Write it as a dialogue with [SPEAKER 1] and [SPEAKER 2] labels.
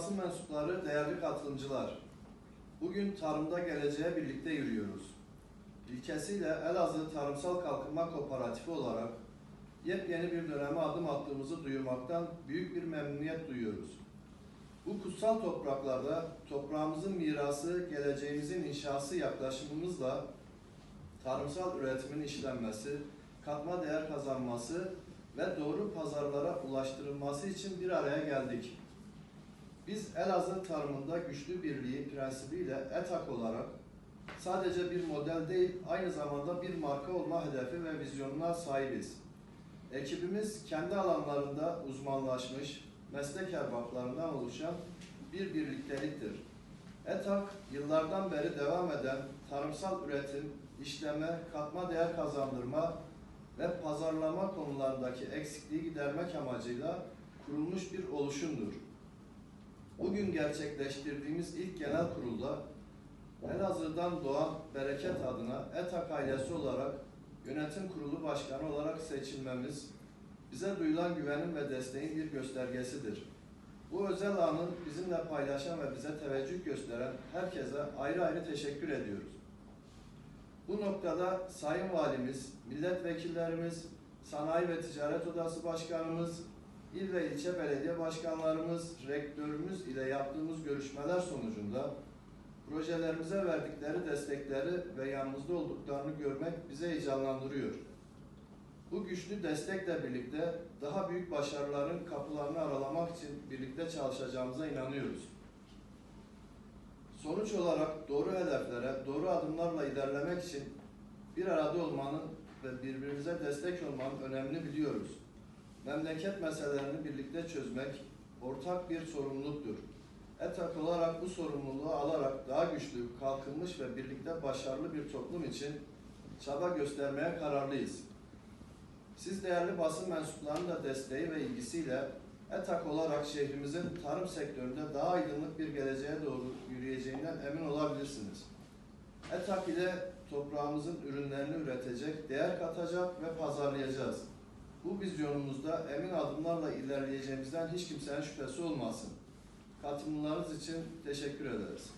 [SPEAKER 1] basın mensupları, değerli katılımcılar. Bugün tarımda geleceğe birlikte yürüyoruz. İlkesiyle Elazığ Tarımsal Kalkınma Kooperatifi olarak yepyeni bir döneme adım attığımızı duyurmaktan büyük bir memnuniyet duyuyoruz. Bu kutsal topraklarda toprağımızın mirası, geleceğimizin inşası yaklaşımımızla tarımsal üretimin işlenmesi, katma değer kazanması ve doğru pazarlara ulaştırılması için bir araya geldik. Biz Elazığ tarımında güçlü birliği prensibiyle ETAK olarak sadece bir model değil, aynı zamanda bir marka olma hedefi ve vizyonuna sahibiz. Ekibimiz kendi alanlarında uzmanlaşmış, meslek erbaplarından oluşan bir birlikteliktir. ETAK, yıllardan beri devam eden tarımsal üretim, işleme, katma değer kazandırma ve pazarlama konularındaki eksikliği gidermek amacıyla kurulmuş bir oluşumdur. Bugün gerçekleştirdiğimiz ilk genel kurulda Elazığ'dan doğan bereket adına ETAK ailesi olarak yönetim kurulu başkanı olarak seçilmemiz bize duyulan güvenin ve desteğin bir göstergesidir. Bu özel anı bizimle paylaşan ve bize teveccüh gösteren herkese ayrı ayrı teşekkür ediyoruz. Bu noktada Sayın Valimiz, milletvekillerimiz, Sanayi ve Ticaret Odası Başkanımız, il ve ilçe belediye başkanlarımız, rektörümüz ile yaptığımız görüşmeler sonucunda projelerimize verdikleri destekleri ve yanımızda olduklarını görmek bize heyecanlandırıyor. Bu güçlü destekle birlikte daha büyük başarıların kapılarını aralamak için birlikte çalışacağımıza inanıyoruz. Sonuç olarak doğru hedeflere, doğru adımlarla ilerlemek için bir arada olmanın ve birbirimize destek olmanın önemini biliyoruz. Memleket meselelerini birlikte çözmek ortak bir sorumluluktur. ETAK olarak bu sorumluluğu alarak daha güçlü, kalkınmış ve birlikte başarılı bir toplum için çaba göstermeye kararlıyız. Siz değerli basın mensuplarının da desteği ve ilgisiyle ETAK olarak şehrimizin tarım sektöründe daha aydınlık bir geleceğe doğru yürüyeceğinden emin olabilirsiniz. ETAK ile toprağımızın ürünlerini üretecek, değer katacak ve pazarlayacağız. Bu vizyonumuzda emin adımlarla ilerleyeceğimizden hiç kimsenin şüphesi olmasın. Katılımlarınız için teşekkür ederiz.